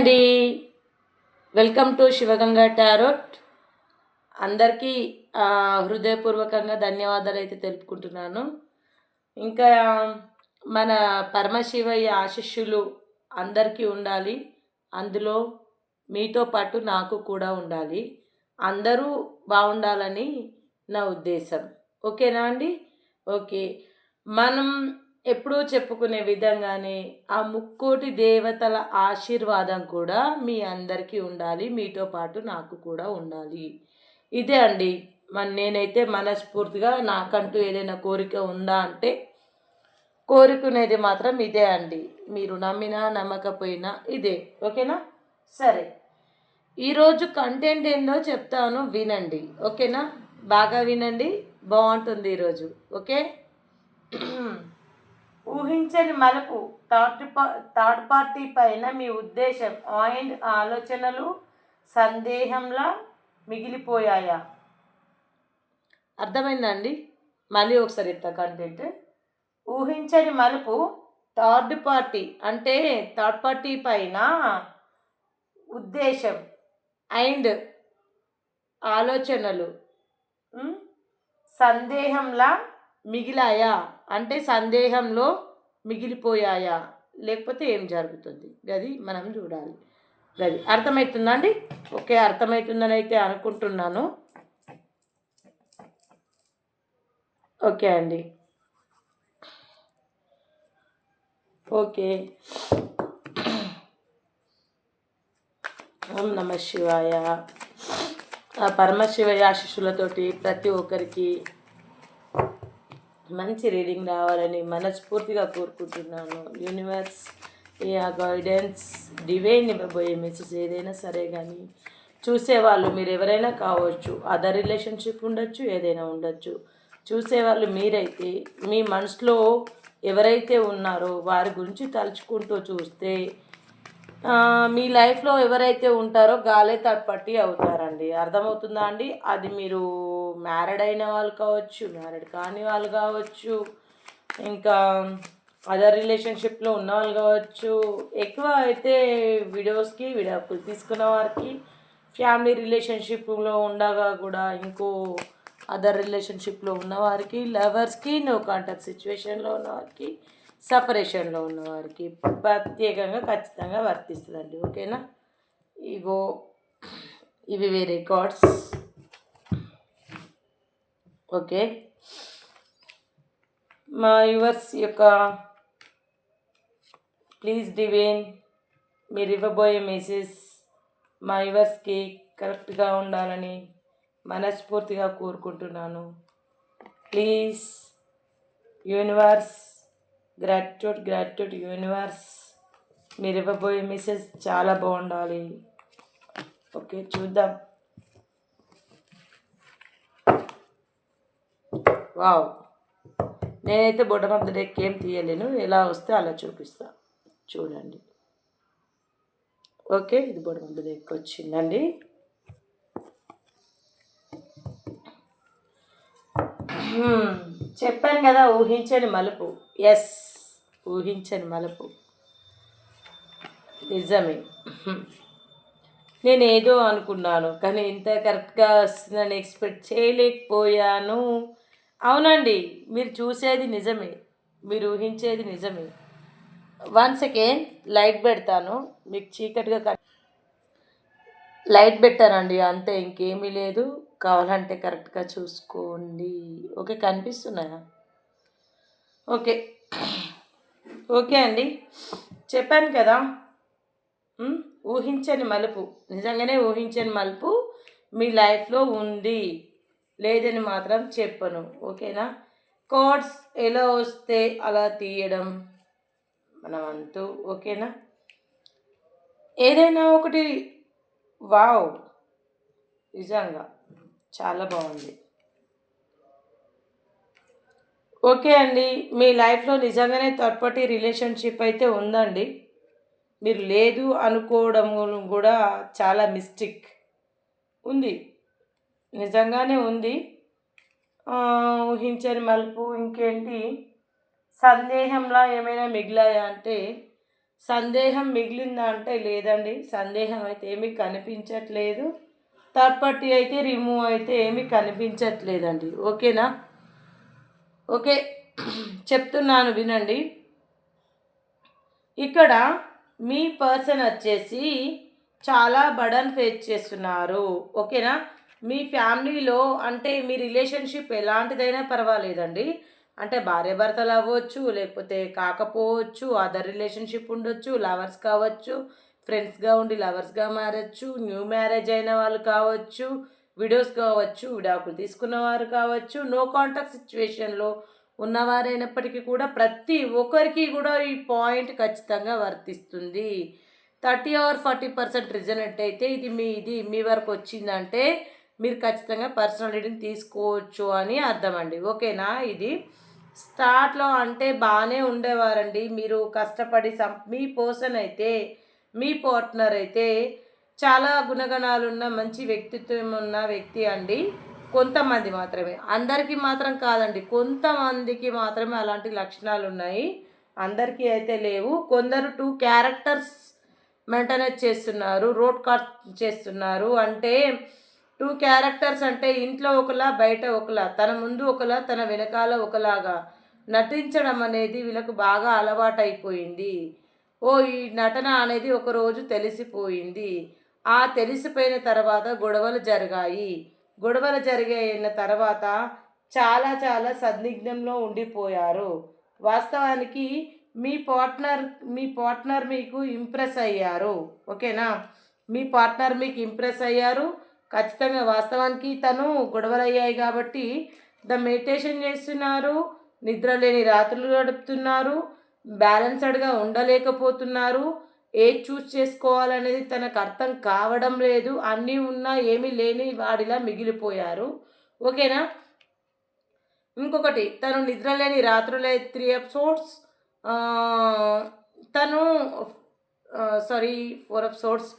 అండి. Welcome to Shivaganga tarot. అందరికీ హృదయపూర్వకంగా ధన్యవాదాలు అయితే తెలుపుకుంటున్నాను. ఇంకా మన పరమశివయ్య ఆశిష్యులు అందరికీ ఉండాలి. అందులో మీతో పాటు నాకు కూడా ఉండాలి. అందరూ బాగుండాలని నా ఉద్దేశం. ఓకేనా అండి? ఓకే. మనం ఎప్పుడూ చెప్పుకునే విధంగానే ఆ ముక్కోటి దేవతల ఆశీర్వాదం కూడా మీ అందరికీ ఉండాలి మీతో పాటు నాకు కూడా ఉండాలి. ఇదే అండి. మన నేనైతే మనస్ఫూర్తిగా నాకంటూ ఏదైనా కోరిక ఉందా అంటే కోరుకునేది మాత్రం ఇదే అండి. మీరు నమ్మినా నమ్మకపోయినా ఇదే. ఓకేనా? సరే. ఈరోజు కంటెంట్ ఏందో చెప్తాను వినండి. ఓకేనా? బాగా వినండి. బాగుంటుంది ఈరోజు. ఓకే? ఊహించని మలుపు థర్డ్ పా థర్డ్ పార్టీ పైన మీ ఉద్దేశం అండ్ ఆలోచనలు సందేహంలా మిగిలిపోయాయా? అర్థమైందండి. మళ్ళీ ఒకసారి చెప్తా కంటెంట్. ఊహించని మలుపు థర్డ్ పార్టీ అంటే థర్డ్ పార్టీ పైన ఉద్దేశం అండ్ ఆలోచనలు సందేహంలా మిగిలాయా? అంటే సందేహంలో మిగిలిపోయాయా? లేకపోతే ఏం జరుగుతుంది? గది మనం చూడాలి. గది. అర్థమవుతుందా అండి? ఓకే అర్థమవుతుందని అయితే అనుకుంటున్నాను. ఓకే అండి. ఓకే. ఓం నమ శివాయ. ఆ పరమశివయ ఆశిష్యులతోటి ప్రతి ఒక్కరికి మంచి రీడింగ్ రావాలని మనస్ఫూర్తిగా కోరుకుంటున్నాను. యూనివర్స్ ఈ ఆ గైడెన్స్ డివైన్ ఇవ్వబోయే మెసేజ్ ఏదైనా సరే కానీ చూసేవాళ్ళు మీరు ఎవరైనా కావచ్చు అదర్ రిలేషన్షిప్ ఉండొచ్చు ఏదైనా ఉండొచ్చు. చూసేవాళ్ళు మీరైతే మీ మనసులో ఎవరైతే ఉన్నారో వారి గురించి తలుచుకుంటూ చూస్తే మీ లైఫ్లో ఎవరైతే ఉంటారో గాలే థర్డ్ అవుతారండి. అర్థమవుతుందా అండి? అది మీరు మ్యారీడ్ అయిన వాళ్ళు కావచ్చు మ్యారీడ్ కాని వాళ్ళు కావచ్చు ఇంకా అదర్ రిలేషన్షిప్లో ఉన్న వాళ్ళు కావచ్చు ఎక్కువ అయితే వీడియోస్కి విడాకులు తీసుకున్న వారికి ఫ్యామిలీ రిలేషన్షిప్లో ఉండగా కూడా ఇంకో అదర్ రిలేషన్షిప్లో ఉన్నవారికి లవర్స్కి నో కాంటాక్ట్ సిచ్యువేషన్లో ఉన్నవారికి సపరేషన్లో ఉన్నవారికి ప్రత్యేకంగా ఖచ్చితంగా వర్తిస్తుందండి. ఓకేనా ఇగో ఇవి వేరే కార్డ్స్ ఓకే. మా యువర్స్ యొక్క ప్లీజ్ డివైన్ మీరు ఇవ్వబోయే మెసేజ్ మా యువర్స్కి కరెక్ట్గా ఉండాలని మనస్ఫూర్తిగా కోరుకుంటున్నాను. Please universe gratitude gratitude universe మీరు ఇవ్వబోయే మెసేజ్ చాలా బాగుండాలి. ఓకే చూద్దాం. వావ్. నేనైతే బొటమ్ ఆఫ్ ద ఏం తీయలేను. ఎలా వస్తే అలా చూపిస్తా. చూడండి. ఓకే ఇది బొటమ్ ఆఫ్ ద డెక్ వచ్చిందండి. చెప్పాను కదా ఊహించని మలుపు. ఎస్ ఊహించని మలుపు. నిజమే. నేను ఏదో అనుకున్నాను కానీ ఇంత కరెక్ట్గా వస్తుందని ఎక్స్పెక్ట్ చేయలేకపోయాను. అవునండి మీరు చూసేది నిజమే మీరు ఊహించేది నిజమే. వన్స్ అగైన్ లైట్ పెడతాను మీకు చీకటిగా లైట్ పెట్టానండి అంతే ఇంకేమీ లేదు. కావాలంటే కరెక్ట్గా చూసుకోండి. ఓకే కనిపిస్తున్నాయా? ఓకే. ఓకే అండి. చెప్పాను కదా ఊహించని మలుపు నిజంగానే ఊహించని మలుపు మీ లైఫ్లో ఉంది. లేదని మాత్రం చెప్పను. ఓకేనా? కార్డ్స్ ఎలా వస్తే అలా తీయడం మనం అంతూ ఓకేనా? ఏదైనా ఒకటి వావ్! నిజంగా చాలా బాగుంది. ఓకే అండి. మీ లైఫ్లో నిజంగానే థర్డ్ పార్టీ రిలేషన్షిప్ అయితే ఉందండి. మీరు లేదు అనుకోవడం కూడా చాలా మిస్టేక్ ఉంది. నిజంగానే ఉంది. ఊహించని మలుపు ఇంకేంటి? సందేహంలా ఏమైనా మిగిలాయా అంటే సందేహం మిగిలిందా అంటే లేదండి. సందేహం అయితే ఏమీ కనిపించట్లేదు. థర్డ్ పార్టీ అయితే రిమూవ్ అయితే ఏమీ కనిపించట్లేదండి. ఓకేనా? ఓకే చెప్తున్నాను వినండి. ఇక్కడ మీ పర్సన్ వచ్చేసి చాలా బడన్ ఫేస్ చేస్తున్నారు. ఓకేనా? మీ ఫ్యామిలీలో అంటే మీ రిలేషన్షిప్ ఎలాంటిదైనా పర్వాలేదండి. అంటే భార్య భర్తలు అవ్వచ్చు లేకపోతే కాకపోవచ్చు అదర్ రిలేషన్షిప్ ఉండొచ్చు లవర్స్ కావచ్చు ఫ్రెండ్స్గా ఉండి లవర్స్గా మారచ్చు న్యూ మ్యారేజ్ అయిన వాళ్ళు కావచ్చు విడోస్ కావచ్చు విడాకులు తీసుకున్నవారు కావచ్చు నో కాంటాక్ట్ సిచ్యువేషన్లో ఉన్నవారైనప్పటికీ కూడా ప్రతి ఒక్కరికి కూడా ఈ పాయింట్ ఖచ్చితంగా వర్తిస్తుంది. Thirty or forty percent result అయితే ఇది మీ ఇది మీ వరకు వచ్చిందంటే మీరు ఖచ్చితంగా పర్సనల్ రీడింగ్ తీసుకోవచ్చు అని అర్థమండి. ఓకేనా? ఇది స్టార్ట్లో అంటే బాగానే ఉండేవారండి. మీరు కష్టపడి సం మీ పర్సన్ అయితే మీ పార్ట్నర్ అయితే చాలా గుణగణాలున్న మంచి వ్యక్తిత్వం ఉన్న వ్యక్తి అండి. కొంతమంది మాత్రమే. అందరికీ మాత్రం కాదండి. కొంతమందికి మాత్రమే అలాంటి లక్షణాలు ఉన్నాయి. అందరికీ అయితే లేవు. కొందరు టూ క్యారెక్టర్స్ మెయింటైన్ చేస్తున్నారు. రోడ్ కార్ చేస్తున్నారు. అంటే టూ క్యారెక్టర్స్ అంటే ఇంట్లో ఒకలా బయట ఒకలా తన ముందు ఒకలా తన వెనకాల ఒకలాగా నటించడం అనేది వీళ్ళకు బాగా అలవాటైపోయింది. ఓ ఈ నటన అనేది ఒకరోజు తెలిసిపోయింది. ఆ తెలిసిపోయిన తర్వాత గొడవలు జరిగాయి. గొడవలు జరిగిన తర్వాత చాలా చాలా సందిగ్ధంలో ఉండిపోయారు. వాస్తవానికి మీ పార్ట్నర్ మీ పార్ట్నర్ మీకు ఇంప్రెస్ అయ్యారు. ఓకేనా? మీ పార్ట్నర్ మీకు ఇంప్రెస్ అయ్యారు. ఖచ్చితంగా వాస్తవానికి తను గొడవలు అయ్యాయి కాబట్టి ద మెడిటేషన్ చేస్తున్నారు నిద్ర లేని రాత్రులు గడుపుతున్నారు బ్యాలెన్స్డ్గా ఉండలేకపోతున్నారు ఏ చూస్ చేసుకోవాలనేది తనకు అర్థం కావడం లేదు అన్నీ ఉన్నా ఏమీ లేని వాడిలా మిగిలిపోయారు. ఓకేనా? ఇంకొకటి తను నిద్రలేని రాత్రులే త్రీ ఎపిసోడ్స్ తను సారీ ఫోర్ ఎపిసోడ్స్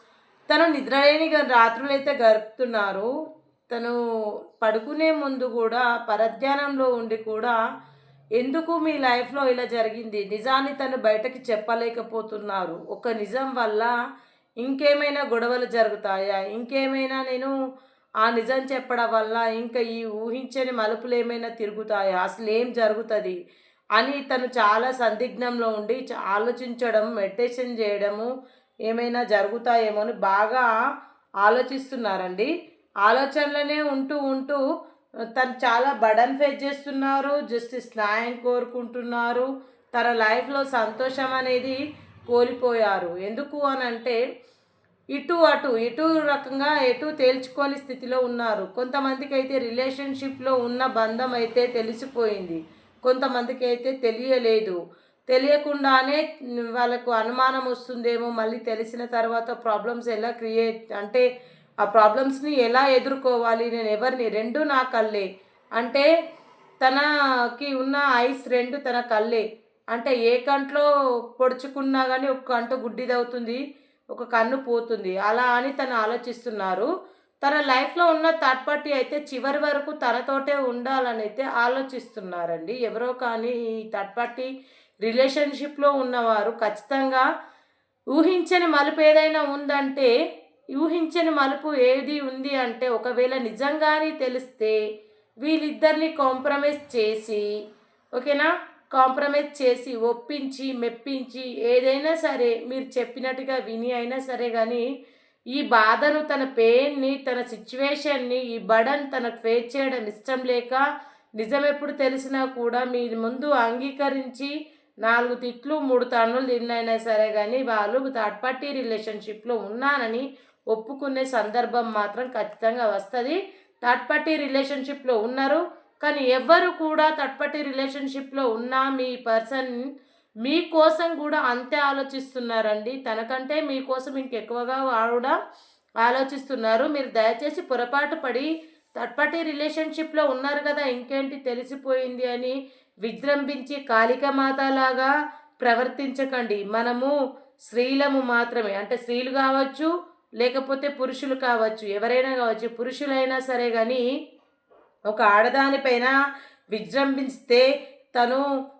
తను నిద్రలేని రాత్రులు అయితే గడుపుతున్నారు. తను పడుకునే ముందు కూడా పరధ్యానంలో ఉండి కూడా ఎందుకు మీ లైఫ్లో ఇలా జరిగింది? నిజాన్ని తను బయటకి చెప్పలేకపోతున్నారు. ఒక నిజం వల్ల ఇంకేమైనా గొడవలు జరుగుతాయా? ఇంకేమైనా నేను ఆ నిజం చెప్పడం వల్ల ఇంకా ఈ ఊహించని మలుపులు ఏమైనా తిరుగుతాయా? అసలు ఏం జరుగుతుంది? అని తను చాలా సందిగ్ధంలో ఉండి ఆలోచించడం మెడిటేషన్ చేయడము ఏమైనా జరుగుతాయేమో అని బాగా ఆలోచిస్తున్నారండి. ఆలోచనలోనే ఉంటూ ఉంటూ తను చాలా బడన్ ఫేస్ చేస్తున్నారు జస్టిస్ న్యాయం కోరుకుంటున్నారు తన లైఫ్లో సంతోషం అనేది కోల్పోయారు. ఎందుకు అని అంటే ఇటు అటు ఇటు రకంగా ఎటు తేల్చుకొని స్థితిలో ఉన్నారు. కొంతమందికి అయితే రిలేషన్షిప్లో ఉన్న బంధం అయితే తెలిసిపోయింది. కొంతమందికి అయితే తెలియలేదు. తెలియకుండానే వాళ్ళకు అనుమానం వస్తుందేమో మళ్ళీ తెలిసిన తర్వాత ప్రాబ్లమ్స్ ఎలా క్రియేట్ అంటే ఆ ప్రాబ్లమ్స్ని ఎలా ఎదుర్కోవాలి నేను ఎవరిని రెండు నా కళ్ళే. అంటే తనకి ఉన్న ఐస్ రెండు తన కళ్ళే. అంటే ఏ కంట్లో పొడుచుకున్నా కానీ ఒక కంట గుడ్డిదవుతుంది ఒక కన్ను పోతుంది. అలా అని తను ఆలోచిస్తున్నారు. తన లైఫ్లో ఉన్న థర్డ్ పార్టీ అయితే చివరి వరకు తనతోటే ఉండాలని అయితే ఆలోచిస్తున్నారండి. ఎవరో కానీ ఈ థర్డ్ పార్టీ రిలేషన్షిప్లో ఉన్నవారు ఖచ్చితంగా ఊహించని మలుపు ఏదైనా ఉందంటే ఊహించని మలుపు ఏది ఉంది అంటే ఒకవేళ నిజంగానే తెలిస్తే వీళ్ళిద్దరిని కాంప్రమైజ్ చేసి ఓకేనా? కాంప్రమైజ్ చేసి ఒప్పించి మెప్పించి ఏదైనా సరే మీరు చెప్పినట్టుగా విని అయినా సరే కానీ ఈ బాధను తన పెయిన్ని తన సిచ్యువేషన్ని ఈ బడన్ తనకు ఫేస్ చేయడం ఇష్టం లేక నిజం ఎప్పుడు తెలిసినా కూడా మీ ముందు అంగీకరించి నాలుగు తిట్లు మూడు తన్నులు తిన్నైనా సరే కానీ వాళ్ళు థర్డ్ పార్టీ రిలేషన్షిప్లో ఉన్నానని ఒప్పుకునే సందర్భం మాత్రం ఖచ్చితంగా వస్తుంది. థర్డ్ పార్టీ రిలేషన్షిప్లో ఉన్నారు. కానీ ఎవరు కూడా థర్డ్ పార్టీ రిలేషన్షిప్లో ఉన్న మీ పర్సన్ మీకోసం కూడా అంతే ఆలోచిస్తున్నారండి. తనకంటే మీకోసం ఇంకెక్కువగా కూడా ఆలోచిస్తున్నారు. మీరు దయచేసి పొరపాటు పడి థర్డ్ పార్టీ రిలేషన్షిప్లో ఉన్నారు కదా ఇంకేంటి తెలిసిపోయింది అని విజృంభించి కాళికమాతలాగా ప్రవర్తించకండి. మనము స్త్రీలము మాత్రమే. అంటే స్త్రీలు కావచ్చు లేకపోతే పురుషులు కావచ్చు ఎవరైనా కావచ్చు పురుషులైనా సరే కానీ ఒక ఆడదానిపైన విజృంభిస్తే తను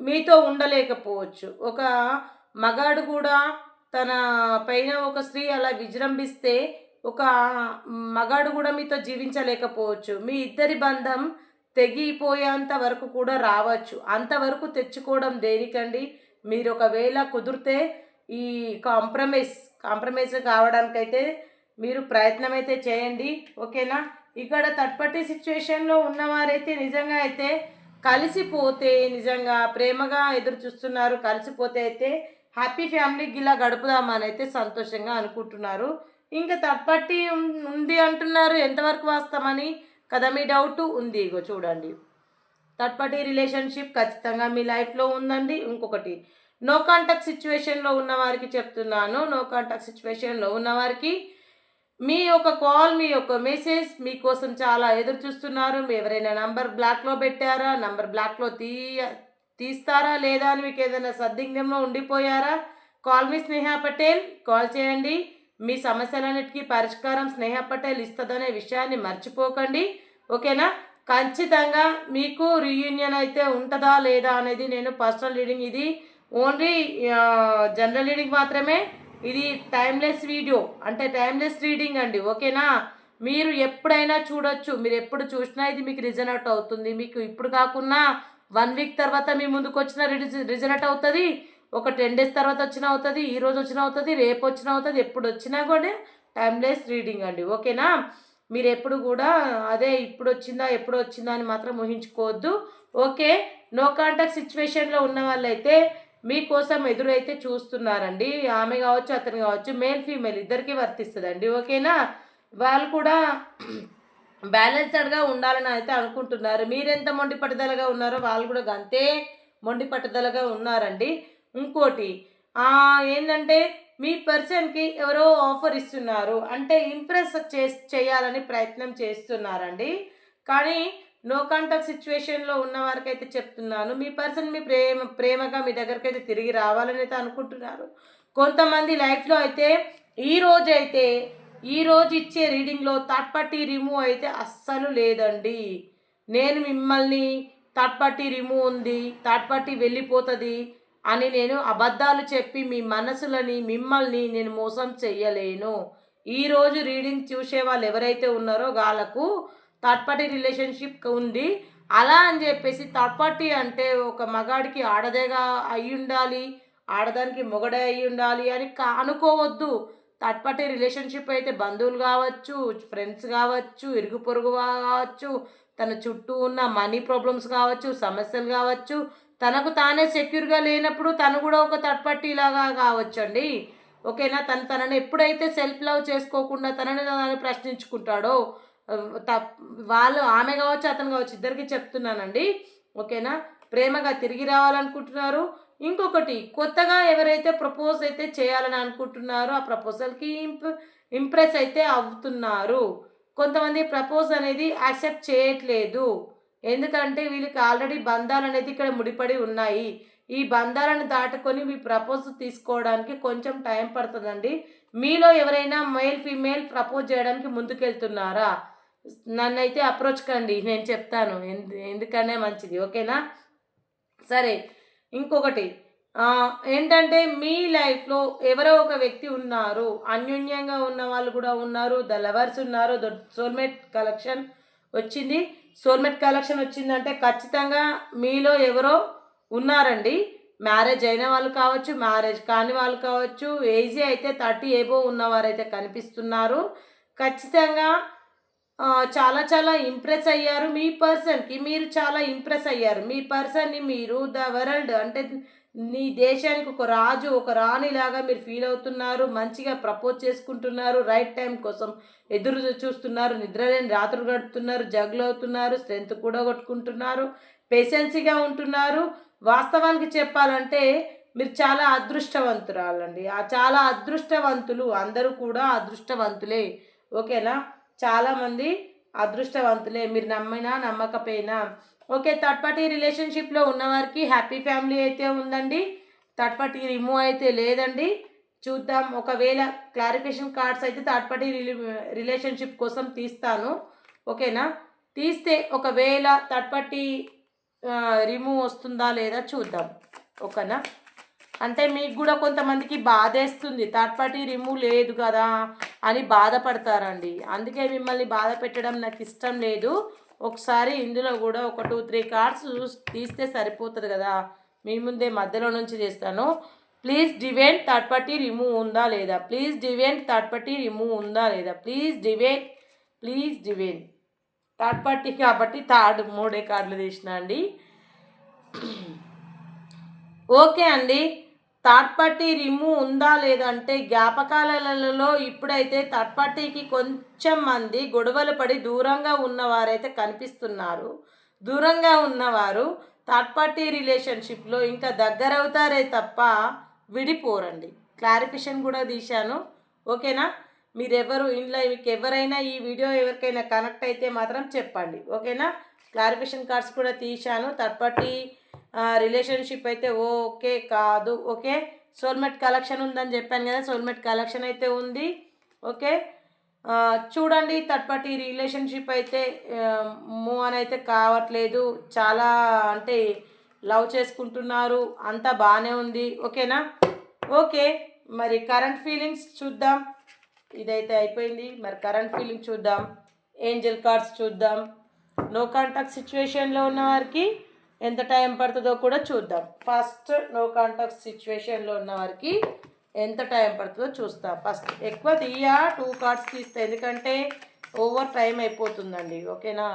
మీతో ఉండలేకపోవచ్చు. ఒక మగాడు కూడా తన పైన ఒక స్త్రీ అలా విజృంభిస్తే ఒక మగాడు కూడా మీతో జీవించలేకపోవచ్చు. మీ ఇద్దరి బంధం తెగిపోయేంత వరకు కూడా రావచ్చు. అంతవరకు తెచ్చుకోవడం దేనికండి? మీరు ఒకవేళ కుదిరితే ఈ కాంప్రమైజ్ కాంప్రమైజ్ కావడానికైతే మీరు ప్రయత్నం అయితే చేయండి. ఓకేనా? ఇక్కడ తట్పట్టి సిచ్యువేషన్లో ఉన్నవారైతే నిజంగా అయితే కలిసిపోతే నిజంగా ప్రేమగా ఎదురు చూస్తున్నారు. కలిసిపోతే అయితే హ్యాపీ ఫ్యామిలీకి ఇలా గడుపుదామని అయితే సంతోషంగా అనుకుంటున్నారు. ఇంకా తప్పట్టి ఉంది అంటున్నారు. ఎంతవరకు వాస్తామని కదా మీ డౌట్ ఉంది ఇగో చూడండి. థర్డ్ పార్టీ రిలేషన్షిప్ ఖచ్చితంగా మీ లైఫ్లో ఉందండి. ఇంకొకటి నో కాంటాక్ట్ సిచ్యువేషన్లో ఉన్నవారికి చెప్తున్నాను. నో కాంటాక్ట్ సిచ్యువేషన్లో ఉన్నవారికి మీ యొక్క కాల్ మీ యొక్క మెసేజ్ మీకోసం చాలా ఎదురు చూస్తున్నారు. మీ ఎవరైనా నంబర్ బ్లాక్లో పెట్టారా? నంబర్ బ్లాక్లో తీయ తీస్తారా లేదా అని మీకు ఏదైనా సద్దింగంలో ఉండిపోయారా? కాల్ మీ స్నేహ పటేల్ కాల్ చేయండి. మీ సమస్యలన్నిటికీ పరిష్కారం స్నేహ పటేల్ ఇస్తుందనే విషయాన్ని మర్చిపోకండి. ఓకేనా? ఖచ్చితంగా మీకు రీయూనియన్ అయితే ఉంటుందా లేదా అనేది నేను పర్సనల్ రీడింగ్ ఇది. ఓన్లీ జనరల్ రీడింగ్ మాత్రమే. ఇది టైమ్లెస్ వీడియో అంటే టైమ్లెస్ రీడింగ్ అండి. ఓకేనా? మీరు ఎప్పుడైనా చూడొచ్చు. మీరు ఎప్పుడు చూసినా ఇది మీకు రిజనట్ అవుతుంది. మీకు ఇప్పుడు కాకుండా వన్ వీక్ తర్వాత మీ ముందుకు వచ్చిన రిజనట్ అవుతుంది. ఒక టెన్ డేస్ తర్వాత వచ్చిన అవుతుంది ఈ రోజు వచ్చిన అవుతుంది రేపు వచ్చిన అవుతుంది ఎప్పుడు వచ్చినా కూడా టైమ్లెస్ రీడింగ్ అండి. ఓకేనా? మీరు ఎప్పుడు కూడా అదే ఇప్పుడు వచ్చిందా ఎప్పుడు వచ్చిందా అని మాత్రం ఊహించుకోవద్దు. ఓకే? నో కాంటాక్ట్ సిచ్యువేషన్లో ఉన్న వాళ్ళైతే మీకోసం ఎదురైతే చూస్తున్నారండి. ఆమె కావచ్చు అతను కావచ్చు మేల్ ఫీమేల్ ఇద్దరికీ వర్తిస్తుందండి. ఓకేనా? వాళ్ళు కూడా బ్యాలెన్స్డ్గా ఉండాలని అయితే అనుకుంటున్నారు. మీరెంత మొండి పట్టుదలగా ఉన్నారో వాళ్ళు కూడా అంతే మొండి పట్టుదలగా ఉన్నారండి. ఇంకోటి ఏంటంటే మీ పర్సన్కి ఎవరో ఆఫర్ ఇస్తున్నారు. అంటే ఇంప్రెస్ చే చేయాలని ప్రయత్నం చేస్తున్నారండి. కానీ నో కాంటాక్ట్ సిచ్యువేషన్లో ఉన్న వారికైతే చెప్తున్నాను. మీ పర్సన్ మీ ప్రేమ ప్రేమగా మీ దగ్గరికి అయితే తిరిగి రావాలని అయితే అనుకుంటున్నారు. కొంతమంది లైఫ్లో అయితే ఈ రోజు అయితే ఈ రోజు ఇచ్చే రీడింగ్లో థర్డ్ పార్టీ రిమూవ్ అయితే అస్సలు లేదండి. నేను మిమ్మల్ని థర్డ్ పార్టీ రిమూవ్ ఉంది థర్డ్ పార్టీ వెళ్ళిపోతుంది అని నేను అబద్ధాలు చెప్పి మీ మనసులని మిమ్మల్ని నేను మోసం చెయ్యలేను. ఈరోజు రీడింగ్ చూసే వాళ్ళు ఎవరైతే ఉన్నారో వాళ్ళకు థర్డ్ పార్టీ రిలేషన్షిప్ ఉంది. అలా అని చెప్పేసి థర్డ్ పార్టీ అంటే ఒక మగాడికి ఆడదేగా అయి ఉండాలి ఆడదానికి మొగడే అయి ఉండాలి అని కానుకోవద్దు థర్డ్ పార్టీ రిలేషన్షిప్ అయితే బంధువులు కావచ్చు ఫ్రెండ్స్ కావచ్చు ఇరుగు పొరుగు కావచ్చు తన చుట్టూ ఉన్న మనీ ప్రాబ్లమ్స్ కావచ్చు సమస్యలు కావచ్చు తనకు తానే సెక్యూర్గా లేనప్పుడు తను కూడా ఒక థర్డ్ లాగా కావచ్చండి. ఓకేనా? తను తనని ఎప్పుడైతే సెల్ఫ్ లవ్ చేసుకోకుండా తనని తనని ప్రశ్నించుకుంటాడో త- వాళ్ళు ఆమె కావచ్చు అతను కావచ్చు ఇద్దరికి చెప్తున్నానండి. ఓకేనా? ప్రేమగా తిరిగి రావాలనుకుంటున్నారు. ఇంకొకటి కొత్తగా ఎవరైతే ప్రపోజ్ అయితే చేయాలని అనుకుంటున్నారో ఆ ప్రపోజల్కి ఇంప్ ఇంప్రెస్ అయితే అవుతున్నారు. కొంతమంది ప్రపోజ్ అనేది యాక్సెప్ట్ చేయట్లేదు. ఎందుకంటే వీళ్ళకి ఆల్రెడీ బంధాలు అనేది ఇక్కడ ముడిపడి ఉన్నాయి. ఈ బంధాలను దాటుకొని మీ ప్రపోజ్ తీసుకోవడానికి కొంచెం టైం పడుతుందండి. మీలో ఎవరైనా మేల్ ఫీమేల్ ప్రపోజ్ చేయడానికి ముందుకెళ్తున్నారా? నన్నైతే అప్రోచ్ కండి నేను చెప్తాను. ఎందు ఎందుకనే మంచిది ఓకేనా? సరే ఇంకొకటి. ఏంటంటే మీ లైఫ్లో ఎవరో ఒక వ్యక్తి ఉన్నారు. అన్యోన్యంగా ఉన్న వాళ్ళు కూడా ఉన్నారు. ద లవర్స్ ఉన్నారు. ద సోల్మేట్ కలెక్షన్ వచ్చింది. సోల్మెట్ కలెక్షన్ వచ్చిందంటే ఖచ్చితంగా మీలో ఎవరో ఉన్నారండి. మ్యారేజ్ అయిన వాళ్ళు కావచ్చు మ్యారేజ్ కాని వాళ్ళు కావచ్చు ఏజీ అయితే థర్టీ ఏబో ఉన్నవారైతే కనిపిస్తున్నారు. ఖచ్చితంగా చాలా చాలా ఇంప్రెస్ అయ్యారు మీ పర్సన్కి. మీరు చాలా ఇంప్రెస్ అయ్యారు. మీ పర్సన్ని మీరు ద వరల్డ్ అంటే నీ దేశానికి ఒక రాజు ఒక రాణిలాగా మీరు ఫీల్ అవుతున్నారు మంచిగా ప్రపోజ్ చేసుకుంటున్నారు రైట్ టైం కోసం ఎదురు చూస్తున్నారు నిద్రలేని రాత్రులు గడుపుతున్నారు జగ్లు అవుతున్నారు స్ట్రెంత్ కూడా కొట్టుకుంటున్నారు పేషెన్సీగా ఉంటున్నారు. వాస్తవానికి చెప్పాలంటే మీరు చాలా అదృష్టవంతురాలండి. ఆ చాలా అదృష్టవంతులు అందరూ కూడా అదృష్టవంతులే. ఓకేనా? చాలామంది అదృష్టవంతులే. మీరు నమ్మినా నమ్మకపోయినా ఓకే థర్డ్ పార్టీ రిలేషన్షిప్లో ఉన్నవారికి హ్యాపీ ఫ్యామిలీ అయితే ఉందండి. థర్డ్ పార్టీ రిమూవ్ అయితే లేదండి. చూద్దాం ఒకవేళ క్లారిఫికేషన్ కార్డ్స్ అయితే థర్డ్ పార్టీ రిలేషన్షిప్ కోసం తీస్తాను. ఓకేనా? తీస్తే ఒకవేళ థర్డ్ పార్టీ రిమూవ్ వస్తుందా లేదా చూద్దాం. ఓకేనా? అంటే మీకు కూడా కొంతమందికి బాధేస్తుంది. థర్డ్ పార్టీ రిమూవ్ లేదు కదా అని బాధపడతారండి. అందుకే మిమ్మల్ని బాధ పెట్టడం నాకు ఇష్టం లేదు. ఒకసారి ఇందులో కూడా ఒక టూ త్రీ కార్డ్స్ చూసి తీస్తే సరిపోతుంది కదా. మీ ముందే మధ్యలో నుంచి చేస్తాను. ప్లీజ్ డివెంట్ థర్డ్ పార్టీ రిమూవ్ ఉందా లేదా? ప్లీజ్ డివెంట్ థర్డ్ పార్టీ రిమూవ్ ఉందా లేదా? ప్లీజ్ డివెంట్ ప్లీజ్ డివెంట్ థర్డ్ పార్టీ కాబట్టి థర్డ్ మూడే కార్డులు తీసిన అండి. ఓకే అండి. థర్డ్ పార్టీ రిమూవ్ ఉందా లేదంటే జ్ఞాపకాలలో ఇప్పుడైతే థర్డ్ పార్టీకి కొంచెం మంది గొడవలు పడి దూరంగా ఉన్నవారైతే కనిపిస్తున్నారు. దూరంగా ఉన్నవారు థర్డ్ పార్టీ రిలేషన్షిప్లో ఇంకా దగ్గర అవుతారే తప్ప విడిపోరండి. క్లారిఫికేషన్ కూడా తీశాను. ఓకేనా? మీరెవరు ఇంట్లో మీకు ఎవరైనా ఈ వీడియో ఎవరికైనా కనెక్ట్ అయితే మాత్రం చెప్పండి. ఓకేనా? క్లారిఫికేషన్ కార్డ్స్ కూడా తీశాను. థర్డ్ పార్టీ రిలేషన్షిప్ అయితే ఓకే కాదు ఓకే? సోల్మేట్ కలెక్షన్ ఉందని చెప్పాను కదా సోల్మేట్ కలెక్షన్ అయితే ఉంది ఓకే? చూడండి థర్డ్ పార్టీ రిలేషన్షిప్ అయితే మూవ్ అని అయితే కావట్లేదు. చాలా అంటే లవ్ చేసుకుంటున్నారు అంతా బాగానే ఉంది ఓకేనా? ఓకే మరి కరెంట్ ఫీలింగ్స్ చూద్దాం. ఇదైతే అయిపోయింది మరి కరెంట్ ఫీలింగ్ చూద్దాం. ఏంజల్ కార్డ్స్ చూద్దాం. నో కాంటాక్ట్ సిచ్యువేషన్లో ఉన్న వారికి ఎంత టైం పడుతుందో కూడా చూద్దాం. ఫస్ట్ నో కాంటాక్ట్ సిచ్యువేషన్లో ఉన్న వారికి ఎంత టైం పడుతుందో చూస్తాం. ఫస్ట్ ఎక్కువ తీయా టూ కార్డ్స్ తీస్తా. ఎందుకంటే ఓవర్ టైం అయిపోతుందండి. ఓకేనా?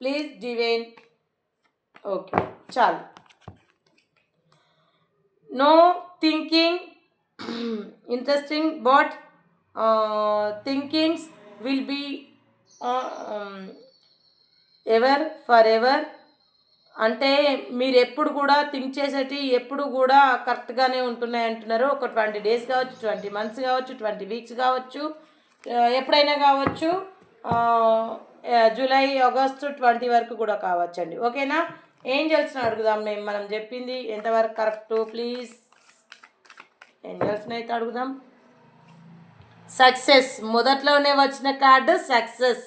ప్లీజ్ డివైన్ ఓకే చాలు. No thinking interesting but thinkings will be ever for ever. అంటే మీరు ఎప్పుడు కూడా థింక్ చేసేటి ఎప్పుడు కూడా కరెక్ట్గానే ఉంటున్నాయి అంటున్నారు. ఒక ట్వంటీ డేస్ కావచ్చు ట్వంటీ మంత్స్ కావచ్చు ట్వంటీ వీక్స్ కావచ్చు. ఎప్పుడైనా కావచ్చు. జూలై ఆగస్టు ట్వంటీ వరకు కూడా కావచ్చు అండి ఓకేనా? ఏంజల్స్ని అడుగుదాం మేము మనం చెప్పింది ఎంతవరకు కరెక్ట్? ప్లీజ్. ఏంజల్స్ని అయితే అడుగుదాం. సక్సెస్. మొదట్లోనే వచ్చిన కార్డు సక్సెస్.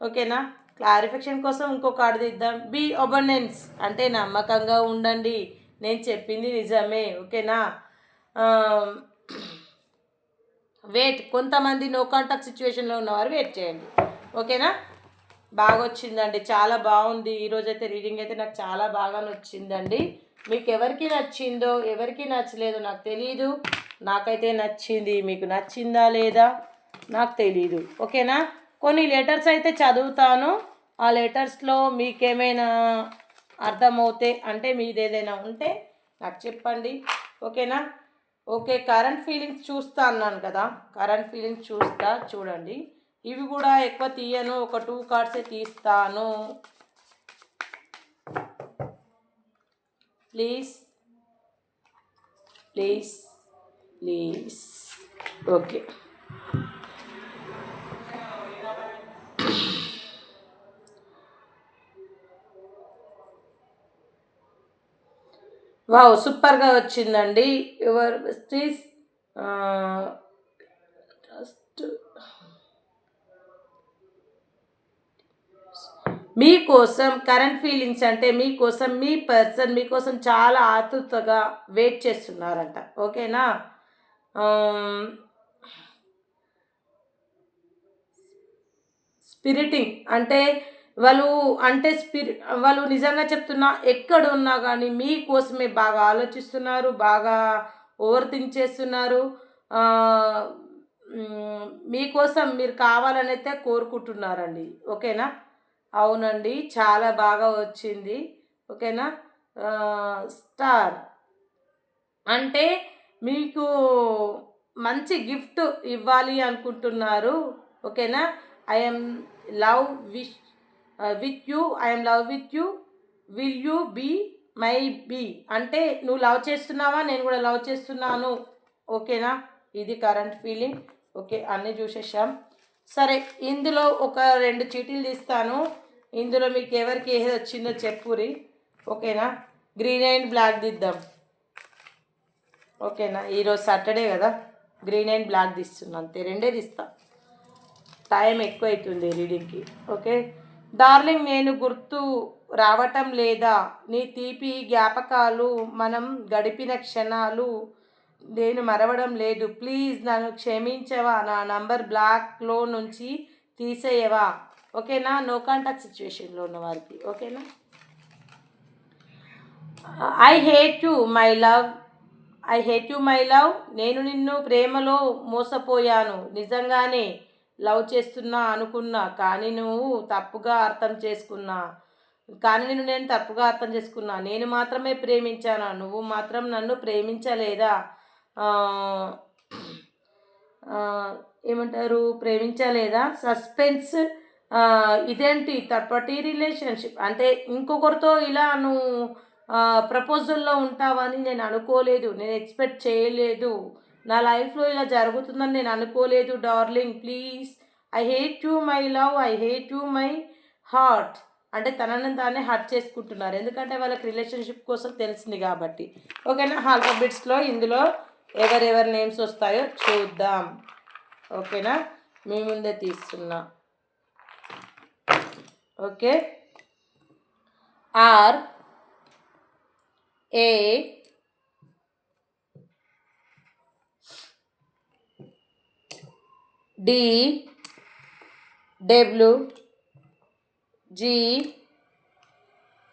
ఓకేనా? క్లారిఫికేషన్ కోసం ఇంకో కార్డు తీద్దాం బి ఒబనెన్స్ అంటే నమ్మకంగా ఉండండి. నేను చెప్పింది నిజమే ఓకేనా? వెయిట్ కొంతమంది నో కాంటాక్ట్ సిచ్యువేషన్లో ఉన్నవారు వెయిట్ చేయండి. ఓకేనా? బాగా వచ్చిందండి. చాలా బాగుంది. ఈరోజైతే రీడింగ్ అయితే నాకు చాలా బాగా నచ్చిందండి. మీకు ఎవరికి నచ్చిందో ఎవరికి నచ్చలేదో నాకు తెలియదు నాకైతే నచ్చింది. మీకు నచ్చిందా లేదా? నాకు తెలీదు. ఓకేనా? కొన్ని లెటర్స్ అయితే చదువుతాను. ఆ లెటర్స్లో మీకేమైనా అర్థమవుతే అంటే మీది ఏదైనా ఉంటే నాకు చెప్పండి. ఓకేనా? ఓకే కరెంట్ ఫీలింగ్స్ చూస్తా అన్నాను కదా. కరెంట్ ఫీలింగ్స్ చూస్తా చూడండి. ఇవి కూడా ఎక్కువ తీయను ఒక టూ కార్డ్సే తీస్తాను. Please please please okay. Wow సూపర్గా వచ్చిందండి. యువర్ ప్లీజ్ జస్ట్ మీకోసం కరెంట్ ఫీలింగ్స్ అంటే మీకోసం మీ పర్సన్ మీకోసం చాలా ఆతృతగా వెయిట్ చేస్తున్నారంట. ఓకేనా? స్పిరిటింగ్ అంటే వాళ్ళు అంటే స్పిరి వాళ్ళు నిజంగా చెప్తున్నా ఎక్కడ ఉన్నా కానీ మీకోసమే బాగా ఆలోచిస్తున్నారు బాగా ఓవర్ థింక్ చేస్తున్నారు మీకోసం మీరు కావాలని అయితే కోరుకుంటున్నారండి. ఓకేనా? అవునండి చాలా బాగా వచ్చింది. ఓకేనా? స్టార్. అంటే మీకు మంచి గిఫ్ట్ ఇవ్వాలి అనుకుంటున్నారు. ఓకేనా? I'm love wish with you I'm love with you will you be my be అంటే నువ్వు లవ్ చేస్తున్నావా? నేను కూడా లవ్ చేస్తున్నాను. ఓకేనా ఇది కరెంట్ ఫీలింగ్ ఓకే అన్నీ చూసేసాం సరే ఇందులో ఒక రెండు చీటీలు తీస్తాను. ఇందులో మీకు ఎవరికి ఏది వచ్చిందో చెప్పురి. ఓకేనా గ్రీన్ అండ్ బ్లాక్ దిద్దాం ఓకేనా ఈరోజు సాటర్డే కదా? గ్రీన్ అండ్ బ్లాక్ తీస్తున్నాను. అంతే రెండే తీస్తాం. టైం ఎక్కువ అవుతుంది రీడింగ్కి ఓకే డార్లింగ్ నేను గుర్తు రావటం లేదా? నీ తీపి జ్ఞాపకాలు మనం గడిపిన క్షణాలు నేను మరవడం లేదు. ప్లీజ్ నన్ను క్షమించవా? నా నంబర్ బ్లాక్లో నుంచి తీసేయవా? ఓకేనా? నో కాంటాక్ట్ సిచ్యువేషన్లో ఉన్న వారికి. ఓకేనా? I hate you my love I hate you my love నేను నిన్ను ప్రేమలో మోసపోయాను. నిజంగానే లవ్ చేస్తున్నా అనుకున్నా కానీ నువ్వు తప్పుగా అర్థం చేసుకున్నా. కానీ నేను నేను తప్పుగా అర్థం చేసుకున్నా. నేను మాత్రమే ప్రేమించాను? నువ్వు మాత్రం నన్ను ప్రేమించలేదా? ఏమంటారు? ప్రేమించలేదా? సస్పెన్స్ ఇదేంటి? థర్డ్ రిలేషన్షిప్ అంటే ఇంకొకరితో ఇలా నువ్వు ప్రపోజల్లో ఉంటావని నేను అనుకోలేదు. నేను ఎక్స్పెక్ట్ చేయలేదు. నా లైఫ్లో ఇలా జరుగుతుందని నేను అనుకోలేదు darling please I hate you my love I hate you my heart అంటే తనని తానే హర్ట్ చేసుకుంటున్నారు. ఎందుకంటే వాళ్ళకి రిలేషన్షిప్ కోసం తెలిసింది కాబట్టి. ఓకేనా ఆల్ఫాబెట్స్లో ఇందులో ఎవరెవరి నేమ్స్ వస్తాయో చూద్దాం. ఓకేనా మీ ముందే తీస్తున్నా. Okay R A D W G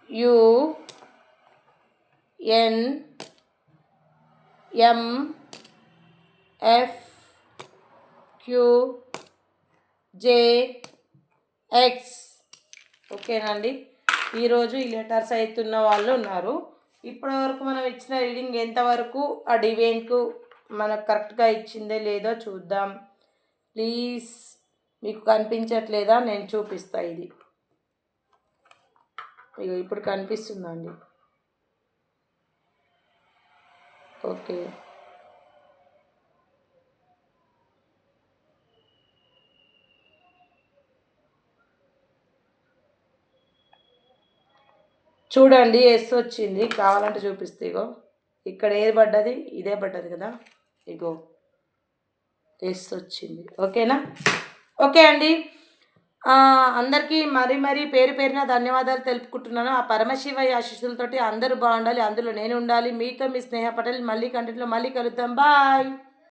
U N M F Q J X. ఓకేనండి. ఈరోజు ఈ లెటర్స్ అవుతున్న వాళ్ళు ఉన్నారు. ఇప్పటివరకు మనం ఇచ్చిన రీడింగ్ ఎంతవరకు ఆ డివైన్కు మనకు కరెక్ట్గా ఇచ్చిందే లేదో చూద్దాం. ప్లీజ్ మీకు కనిపించట్లేదా? నేను చూపిస్తా ఇది. ఇగో ఇప్పుడు కనిపిస్తుందండి. ఓకే. చూడండి ఎస్ వచ్చింది. కావాలంటే చూపిస్తే ఇగో. ఇక్కడ ఏది పడ్డది? ఇదే పడ్డది కదా? ఇగో. ఎస్ వచ్చింది ఓకేనా? ఓకే అండి. అందరికీ మరీ మరీ పేరు పేరున ధన్యవాదాలు తెలుపుకుంటున్నాను. ఆ పరమశివ ఆశీస్సులతోటి అందరూ బాగుండాలి అందులో నేను ఉండాలి. మీతో మీ స్నేహ పటేల్ మళ్ళీ కంటెంట్లో మళ్ళీ కలుద్దాం. బాయ్.